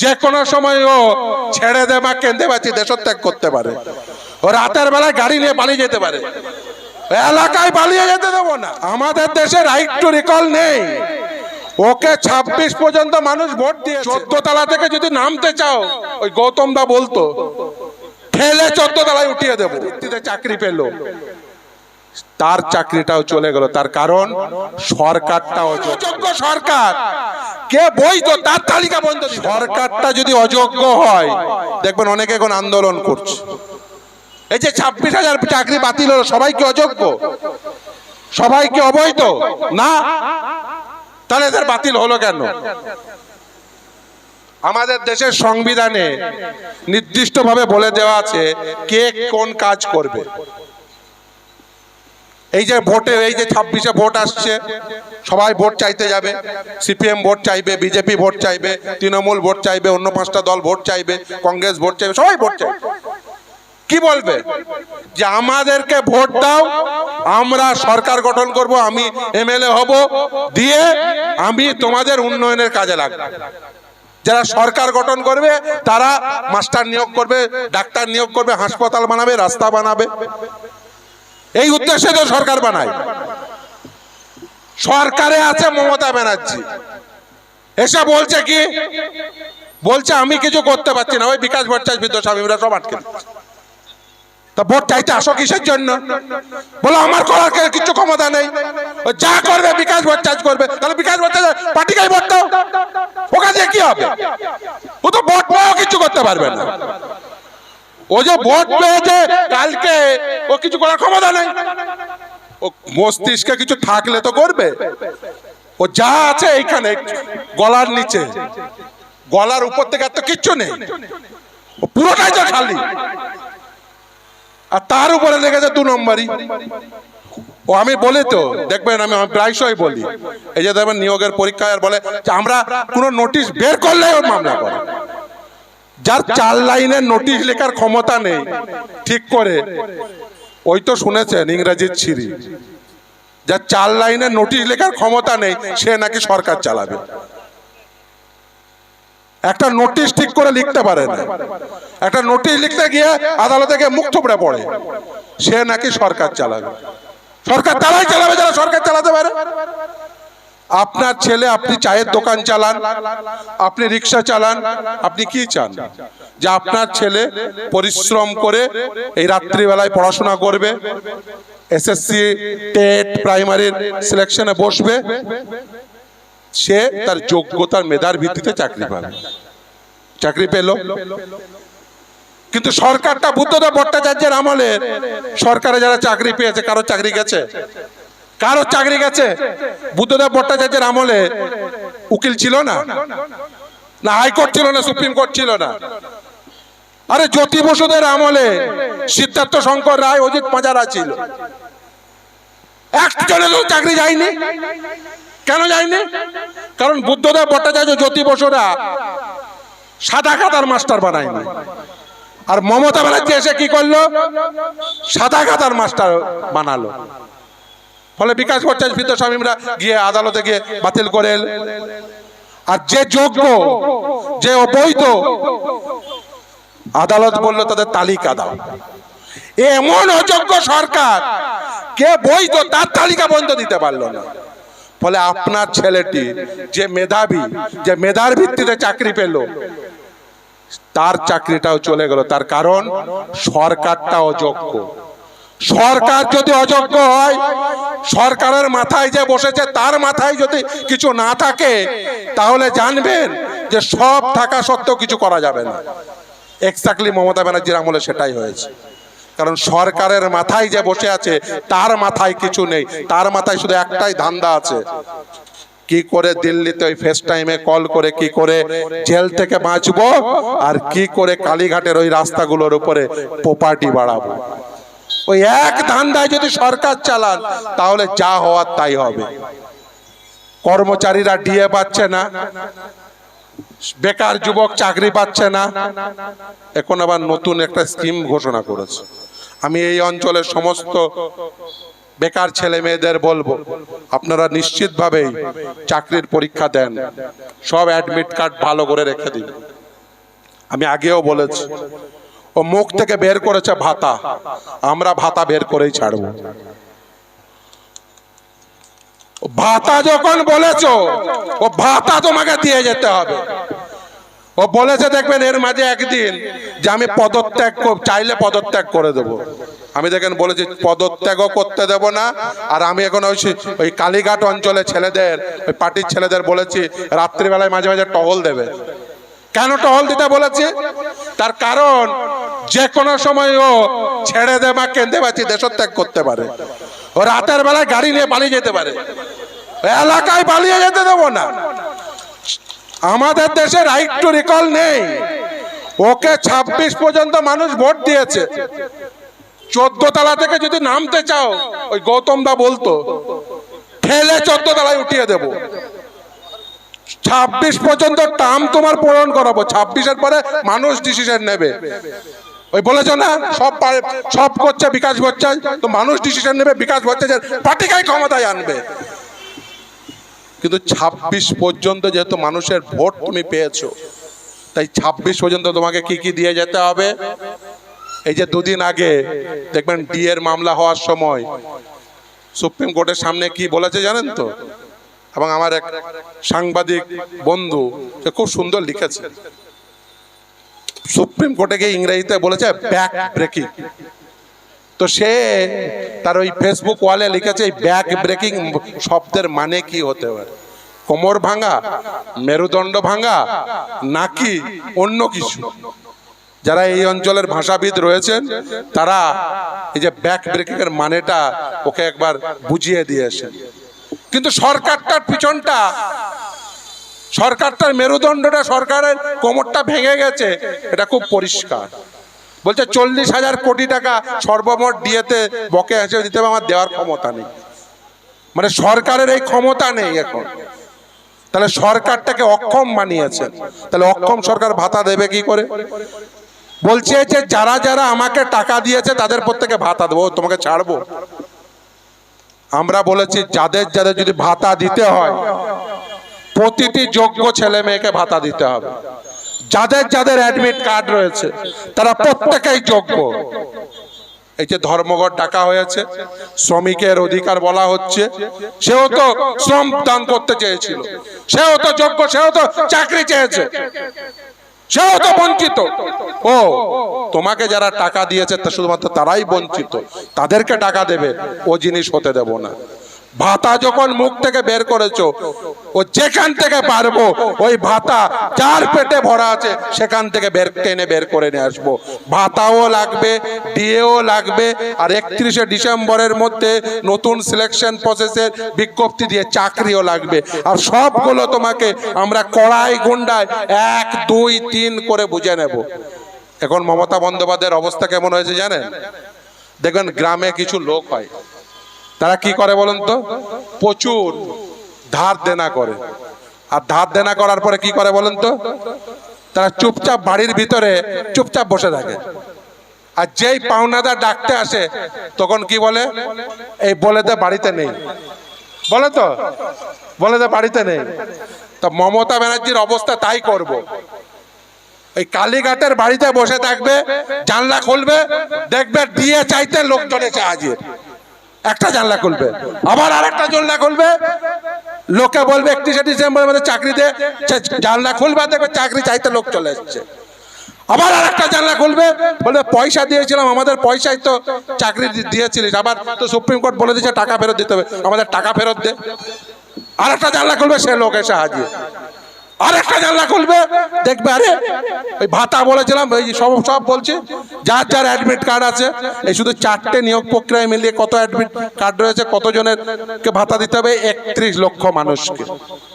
যে কোনো সময় ও ছেড়ে দে বা কেঁদে বাঁচি, দেশত্যাগ করতে পারে। ও রাতের বেলায় গাড়ি নিয়ে পালিয়ে যেতে পারে। এলাকায় পালিয়ে যেতে দেবো না। আমাদের দেশে রাইট টু রিকল নেই। ওকে ২৬ পর্যন্ত মানুষ ভোট দিয়ে চোদ্দ তলা থেকে যদি নামতে চাও, ওই গৌতম দা বলতো, ঠেলে চোদ্দ তলায় উঠিয়ে দেবো। চাকরি পেল। তার চাকরিটাও চলে গেল। তার কারণ সরকারটাও অযোগ্য। সরকার। কে বৈধ তার তালিকা বন্ধ সরকারটা যদি অযোগ্য হয় দেখবেন অনেকে এখন আন্দোলন করছে। এই যে ছাব্বিশ হাজার চাকরি বাতিল হলো সবাই কি অযোগ্য? সবাই কি অবৈধ? না? তাহলে এদের বাতিল হলো কেন? আমাদের দেশের সংবিধানে নির্দিষ্টভাবে বলে দেওয়া আছে কে কোন কাজ করবে। এই যে ভোটে এই যে ছাব্বিশে ভোট আসছে, সবাই ভোট চাইতে যাবে। সিপিএম ভোট চাইবে, বিজেপি ভোট চাইবে, তৃণমূল ভোট চাইবে, অন্য পাঁচটা দল ভোট চাইবে, কংগ্রেস ভোট চাইবে, সবাই ভোট চাইবে। কি বলবে? যে আমাদেরকে ভোট দাও, আমরা সরকার গঠন করব, আমি এমএলএ হব, দিয়ে আমি তোমাদের উন্নয়নের কাজে লাগব। যারা সরকার গঠন করবে, তারা মাস্টার নিয়োগ করবে, ডাক্তার নিয়োগ করবে, হাসপাতাল বানাবে, রাস্তা বানাবে। এই উদ্দেশ্যে তো সরকার বানায়। সরকারে আছে মমতা ব্যানার্জি। এসে বলছে কি? বলছে, আমি কিছু করতে পারছি না। ওই বিকাশ ভট্টাচার্য বিদ্যাস্বামীরা সব আটকে। তা ভোট চাইতে আসো কিসের জন্য? বলো, আমার করার কিছু ক্ষমতা নেই। ও যা করবে, বিকাশ ভট্টাচার্য করবে। তাহলে বিকাশ ভট্টাচার্য পার্টিকেই ভোট দাও। ওকে দিয়ে কি হবে? ও তো ভোট পেয়েও কিছু করতে পারবে না। ও যে ভোট পেয়েছে কালকে, ও কিছু করার ক্ষমতা নেই। ও মস্তিষ্কে কিছু থাকলে তো করবে। ও যা আছে এইখানে, গলার নিচে। গলার উপর থেকে আর তো কিচ্ছু নেই। ও পুরোটাই তো খালি। আর তার উপরে লেগেছে দু নম্বরই। ও আমি বলি তো, দেখবেন আমি প্রায়শই বলি। এই যে দেখবেন নিয়োগের পরীক্ষায় আর বলে যে আমরা কোনো নোটিশ বের করলে ওর মামলা করে। যার চার লাইনের নোটিশ লেখার ক্ষমতা নেই, ঠিক করে। ওই তো শুনেছেন ইংরেজির ছিরি। যার চার লাইনের নোটিশ লেখার ক্ষমতা নেই, সে নাকি সরকার চালাবে। একটা নোটিশ ঠিক করে লিখতে পারে না। একটা নোটিশ লিখতে গিয়ে আদালতে গিয়ে মুখ থুবড়ে পড়ে। সে নাকি সরকার চালাবে। সরকার তারাই চালাবে যারা সরকার চালাতে পারে। আপনার ছেলে, আপনি চায়ের দোকান চালান, আপনি রিক্সা চালান, আপনি কি চান? যে আপনার ছেলে পরিশ্রম করে এই রাত্রিবেলায় পড়াশোনা করবে এসএসসি টেট প্রাইমারির সিলেকশনে বসবে, সে তার যোগ্যতার মেধার ভিত্তিতে চাকরি পাবে। চাকরি পেল। কিন্তু সরকারটা বুদ্ধদেব ভট্টাচার্যের আমলে সরকারে যারা চাকরি পেয়েছে, কারও চাকরি গেছে? কারও চাকরি গেছে? বুদ্ধদেব ভট্টাচার্যের আমলে উকিল ছিল না? না হাইকোর্ট ছিল না, সুপ্রিম কোর্ট ছিল না। আরে জ্যোতি বসুদের আমলে সিদ্ধার্থ শঙ্কর রায়, অজিত পাঁজারা ছিল। একজনের চাকরি যায়নি। কেন যায়নি? কারণ বুদ্ধদেব ভট্টাচার্য জ্যোতি বসুরা সাদা খাতার মাস্টার বানায়নি। আর মমতা ব্যানার্জি এসে কি করল? সাদা খাতার মাস্টার বানালো। ফলে বিকাশ ভট্টাচার্য বিদ্যাস্বামীরা গিয়ে আদালতে গিয়ে বাতিল করে আর যে যোগ্য, যে অবৈধ, আদালত বলল, তাদের তালিকা দাও। এমন অযোগ্য সরকার, কে বৈধ, তার তালিকা বন্ধ দিতে পারল না। ফলে আপনার ছেলেটি, যে মেধাবী, যে মেধার ভিত্তিতে চাকরি পেল, তার চাকরিটাও চলে গেল। তার কারণ সরকারটা অযোগ্য সরকার যদি অযোগ্য হয়, সরকারের মাথায় যে বসেছে, তার মাথায় যদি কিছু না থাকে, তাহলে জানবেন যে সব থাকা সত্ত্বেও কিছু করা যাবে না। এক্স্যাক্টলি মমতা ব্যানার্জির আমলে সেটাই হয়েছে। কারণ সরকারের মাথায় যে বসে আছে, তার মাথায় কিছু নেই। তার মাথায় শুধু একটাই ধান্দা আছে। কি করে দিল্লিতে ওই ফেস টাইমে কল করে, কি করে জেল থেকে বাঁচবো, আর কি করে কালীঘাটের ওই রাস্তাগুলোর উপরে প্রপার্টি বাড়াবো? ওই এক ধান্দায় যদি সরকার চালান, তাহলে যা হওয়ার তাই হবে। কর্মচারীরা ডিএ পাচ্ছে না, বেকার যুবক চাকরি পাচ্ছে না। এখন আবার নতুন একটা স্কিম ঘোষণা করেছে। আমি এই অঞ্চলের সমস্ত বেকার ছেলে মেয়েদের বলব, আপনারা নিশ্চিতভাবেই চাকরির পরীক্ষা দেন। সব অ্যাডমিট কার্ড ভালো করে রেখে দিন। আমি আগেও বলেছি ও মুখ থেকে বের করেছে ভাতা। আমরা ভাতা বের করেই ছাড়বো। ভাতা যখন বলেছ, ও ভাতা তোমাকে দিয়ে যেতে হবে। ও বলেছে, দেখবেন এর মাঝে একদিন যে আমি পদত্যাগ চাইলে পদত্যাগ করে দেব। আমি দেখেন বলেছি, পদত্যাগও করতে দেব না। আর আমি এখন ওই ওই কালীঘাট অঞ্চলে ছেলেদের, ওই পার্টির ছেলেদের বলেছি, রাত্রিবেলায় মাঝে মাঝে টহল দেবে। কেন টহল দিতে বলেছি? তার কারণ যে কোনো সময় ও ছেড়ে দেবা কেঁদে বাঁচি দেশত্যাগ করতে পারে। ও রাতের বেলায় গাড়ি নিয়ে পালিয়ে যেতে পারে। এলাকায় পালিয়ে যেতে দেবো না। আমাদের দেশে রাইট টু রিকল নেই। ওকে ২৬ পর্যন্ত মানুষ ভোট দিয়েছে। চোদ্দ তলা থেকে যদি নামতে চাও, ওই গৌতম দা বলতো, ঠেলে চোদ্দ তলায় উঠিয়ে দেব। ছাব্বিশ পর্যন্ত টার্ম তোমার পূরণ করাবো। ছাব্বিশের পরে মানুষ ডিসিশন নেবে। ওই বলেছ না? সব সব করছে, বিকাশ ভট্টাচার্য। তো মানুষ ডিসিশন নেবে, বিকাশ ভট্টাচার্য পার্টিকাই ক্ষমতায় আনবে। কিন্তু ২৬ পর্যন্ত যেহেতু মানুষের ভোট তুমি পেয়েছ, তাই ২৬ পর্যন্ত তোমাকে কি কি দিয়ে যেতে হবে? এই যে দুদিন আগে দেখবেন ডি এর মামলা হওয়ার সময় সুপ্রিম কোর্টের সামনে কি বলেছে জানেন তো? এবং আমার এক সাংবাদিক বন্ধু, সে খুব সুন্দর লিখেছে। সুপ্রিম কোর্টে ইংরেজিতে বলেছে ব্যাক ব্রেকিং তো সে তার ওই ফেসবুক ওয়ালে লিখেছে এই ব্যাক ব্রেকিং শব্দের মানে কি হতে পারে? কোমর ভাঙা, মেরুদণ্ড ভাঙা, নাকি অন্য কিছু? যারা এই অঞ্চলের ভাষাবিদ রয়েছেন, তারা এই যে ব্যাক ব্রেকিং এর মানেটা ওকে একবার বুঝিয়ে দিয়েছেন। কিন্তু সরকারটার পিছনটা সরকারটার মেরুদণ্ডটা সরকারের কোমরটা ভেঙে গেছে, এটা খুব পরিষ্কার। বলছে চল্লিশ হাজার কোটি টাকা সর্বমোট দিয়েতে বকে হিসেবে দিতে হবে, আমার দেওয়ার ক্ষমতা নেই। মানে সরকারের এই ক্ষমতা নেই এখন। তাহলে সরকারটাকে অক্ষম বানিয়েছেন তাহলে অক্ষম সরকার ভাতা দেবে কি করে? বলছে যে যারা যারা আমাকে টাকা দিয়েছে, তাদের প্রত্যেকে ভাতা দেবো, তোমাকে ছাড়বো। আমরা বলেছি, যাদের যাদের যদি ভাতা দিতে হয় প্রতিটি যোগ্য ছেলে মেয়েকে ভাতা দিতে হবে। যাদের যাদের অ্যাডমিট কার্ড রয়েছে, তারা প্রত্যেকেই যোগ্য। এই যে ধর্মঘট ডাকা হয়েছে, শ্রমিকের অধিকার বলা হচ্ছে, সেও তো শ্রম দান করতে চেয়েছিল। সেও তো যোগ্য, সেও তো চাকরি চেয়েছে। সেও তো বঞ্চিত। ও, তোমাকে যারা টাকা দিয়েছে, তা শুধুমাত্র তারাই বঞ্চিত। তাদেরকে টাকা দেবে, ও জিনিস হতে দেব না। ভাতা যখন মুখ থেকে বের করেছ, ও যেখান থেকে পারব, ওই ভাতা যার পেটে ভরা আছে, সেখান থেকে বের, টেনে বের করে নিয়ে আসব। ভাতাও লাগবে ডিএও লাগবে, আর একত্রিশে ডিসেম্বরের মধ্যে নতুন সিলেকশন প্রসেসের বিজ্ঞপ্তি দিয়ে চাকরিও লাগবে। আর সবগুলো তোমাকে আমরা কড়াই গুন্ডায় এক, দুই, তিন করে বুঝে নেব। এখন মমতা বন্দ্যোপাধ্যায়ের অবস্থা কেমন হয়েছে জানেন? দেখবেন গ্রামে কিছু লোক হয়। তারা কি করে বলুন তো? প্রচুর ধার দেনা করে। আর ধার দেনা করার পরে কি করে বলুন তো? তারা চুপচাপ বাড়ির ভিতরে চুপচাপ বসে থাকে। আর যেই পাওনাদার ডাকতে আসে তখন কি বলে? এই বলে দে বাড়িতে নেই। বলে তো? বলে দে বাড়িতে নেই। তা মমতা ব্যানার্জির অবস্থা তাই করব। ওই কালীঘাটের বাড়িতে বসে থাকবে জানলা খুলবে দেখবে দিয়ে চাইতে লোকজন হাজির। একটা জানলা খুলবে। আবার আরেকটা জানলা খুলবে। লোকে বলবে, একত্রিশে ডিসেম্বরের মধ্যে চাকরি দে সে জানলা খুলবে, দেখবে চাকরি চাইতে লোক চলে এসছে। আবার আরেকটা জানলা খুলবে, বলবে, পয়সা দিয়েছিলাম, আমাদের পয়সায় তো চাকরি দিয়েছিলিস। আবার তো সুপ্রিম কোর্ট বলে দিয়েছে, টাকা ফেরত দিতে হবে। আমাদের টাকা ফেরত দে। আর একটা জানলা খুলবে, সে লোক এসে হাজির। আরেকটা জানলা খুলবে, দেখবে, আরে, ওই ভাতা বলেছিলাম ওই সব সব বলছে, যার যার অ্যাডমিট কার্ড আছে, এই শুধু চারটে নিয়োগ প্রক্রিয়ায় মিলিয়ে কত অ্যাডমিট কার্ড রয়েছে কতজনের কে ভাতা দিতে হবে, একত্রিশ লক্ষ মানুষকে,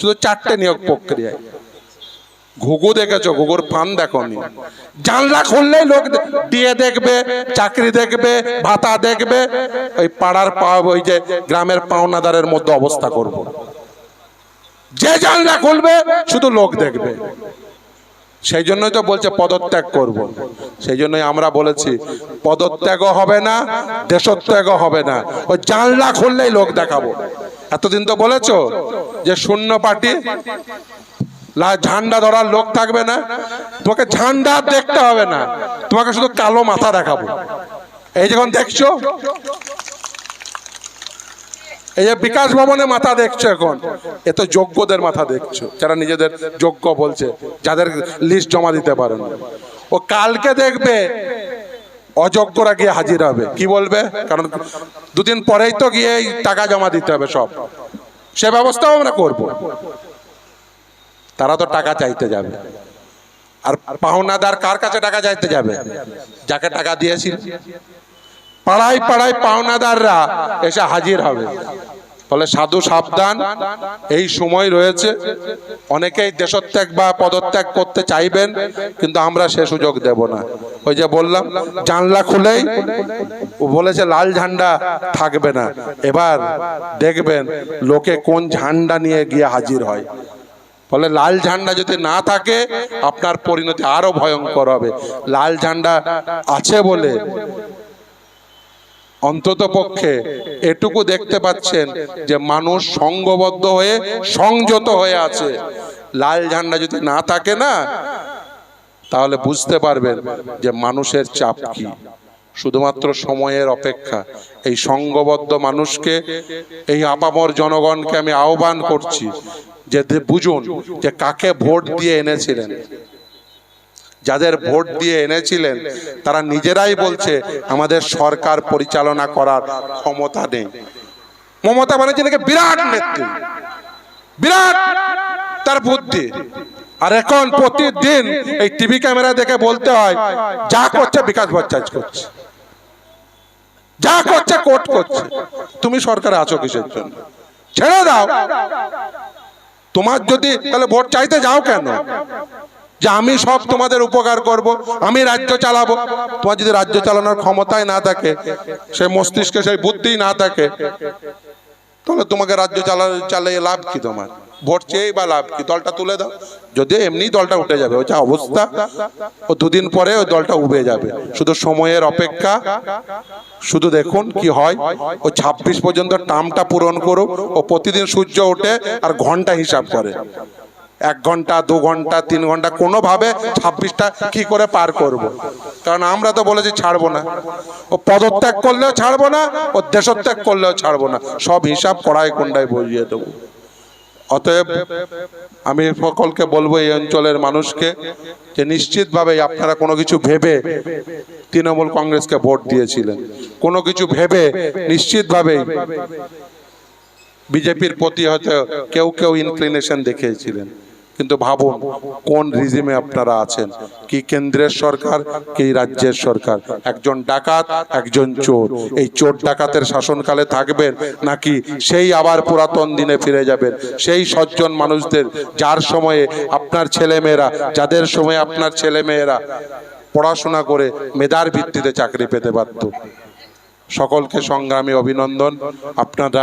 শুধু চারটে নিয়োগ প্রক্রিয়ায়। ঘুঘু দেখেছ, ঘুঘুর ফান দেখো নি। জানলা খুললেই লোক দিয়ে দেখবে, চাকরি দেখবে, ভাতা দেখবে, ওই পাড়ার পা ওই যে গ্রামের পাওনাদারের মধ্যে অবস্থা করব। যে জানলা খুলবে, শুধু লোক দেখবে। সেই জন্যই তো বলছে পদত্যাগ করব। সেই জন্যই আমরা বলেছি, পদত্যাগও হবে না, দেশত্যাগও হবে না। ওই জানলা খুললেই লোক দেখাবো। এতদিন তো বলেছ যে শূন্য পার্টি ঝান্ডা ধরার লোক থাকবে না। তোমাকে ঝান্ডা দেখতে হবে না। তোমাকে শুধু কালো মাথা দেখাবো। এই যখন দেখছ এই যে বিকাশ ভবনে মাথা দেখছ এখন? এ তো যোগ্যদের মাথা দেখছ, যারা নিজেদের যোগ্য বলছে, যাদের লিস্ট জমা দিতে পারেন ও কালকে দেখবে, অযোগ্যরা গিয়ে হাজির হবে। কি বলবে? কারণ দুদিন পরেই তো গিয়ে টাকা জমা দিতে হবে সব। সে ব্যবস্থাও আমরা করব। তারা তো টাকা চাইতে যাবে। আর পাওনাদার কার কাছে টাকা চাইতে যাবে? যাকে টাকা দিয়েছিল। পাড়ায় পাড়ায় পাওনাদাররা এসে হাজির হবে। ফলে সাধু সাবধান, এই সময় রয়েছে। অনেকেই দেশত্যাগ বা পদত্যাগ করতে চাইবেন, কিন্তু আমরা সে সুযোগ দেব না। ওই যে বললাম, জানলা খুলেই বলেছে, লাল ঝান্ডা থাকবে না। এবার দেখবেন, লোকে কোন ঝান্ডা নিয়ে গিয়ে হাজির হয়। ফলে লাল ঝান্ডা যদি না থাকে, আপনার পরিণতি আরও ভয়ঙ্কর হবে। লাল ঝান্ডা আছে বলে অন্তত পক্ষে এটুকু দেখতে পাচ্ছেন যে মানুষ সংঘবদ্ধ হয়ে সংযত হয়ে আছে। লাল ঝান্ডা যদি না থাকে না, তাহলে বুঝতে পারবেন যে মানুষের চাপ কি। শুধুমাত্র সময়ের অপেক্ষা, এই সংঘবদ্ধ মানুষকে, এই আপামর জনগণকে আমি আহ্বান করছি যে বুঝুন যে কাকে ভোট দিয়ে এনেছিলেন। যাদের ভোট দিয়ে এনেছিলেন, তারা নিজেরাই বলছে, আমাদের সরকার পরিচালনা করার ক্ষমতা নেই। মমতা ব্যানার্জি নাকি বিরাট নেত্রী, বিরাট তার বুদ্ধি। আর এখন প্রতিদিন এই টিভি ক্যামেরা দেখে বলতে হয়, যা করছে বিকাশ ভট্টাচার্য করছে, যা করছে কোর্ট করছে। তুমি সরকারে আছো কিসের জন্য? ছেড়ে দাও। তোমার যদি তাহলে ভোট চাইতে যাও কেন? যে আমি সব তোমাদের উপকার করব, আমি রাজ্য চালাবো। তোমার যদি রাজ্য চালানোর ক্ষমতায় না থাকে, সে মস্তিষ্কে সেই বুদ্ধি না থাকে, তাহলে তোমাকে রাজ্য চালা, চালিয়ে লাভ কি তোমার? ভোট চেয়েই বা লাভ কি? দলটা তুলে দাও। যদি এমনি দলটা উঠে যাবে, ওই যা অবস্থা, ও দুদিন পরে ওই দলটা উবে যাবে। শুধু সময়ের অপেক্ষা, শুধু দেখুন কি হয়, ও ছাব্বিশ পর্যন্ত টার্মটা পূরণ করুক, ও প্রতিদিন সূর্য ওঠে আর ঘণ্টা হিসাব করে। এক ঘণ্টা, দু ঘণ্টা, তিন ঘণ্টা, কোনোভাবে ছাব্বিশটা কি করে পার করব। কারণ আমরা তো বলেছি ছাড়বো না। ও পদত্যাগ করলেও ছাড়বো না, ও দেশত্যাগ করলেও ছাড়বো না। সব হিসাব কড়াই কোনটায় বুঝিয়ে দেবো। অতএব আমি সকলকে বলব এই অঞ্চলের মানুষকে যে নিশ্চিতভাবে আপনারা কোনো কিছু ভেবে তৃণমূল কংগ্রেসকে ভোট দিয়েছিলেন। কোনো কিছু ভেবে নিশ্চিতভাবেই বিজেপির প্রতি হয়তো কেউ কেউ ইনক্লিনেশন দেখিয়েছিলেন। কিন্তু ভাবুন, কোন রিজিমে আপনারা আছেন? কি কেন্দ্রের সরকার, কি রাজ্যের সরকার? একজন ডাকাত, একজন চোর। এই চোর ডাকাতের শাসনকালে থাকবেন নাকি সেই আবার পুরাতন দিনে ফিরে যাবেন? সেই সজ্জন মানুষদের যার সময়ে আপনার ছেলেমেয়েরা, যাদের সময়ে আপনার ছেলেমেয়েরা পড়াশোনা করে মেধার ভিত্তিতে চাকরি পেতে পারত। সকলকে সংগ্রামী অভিনন্দন। আপনারা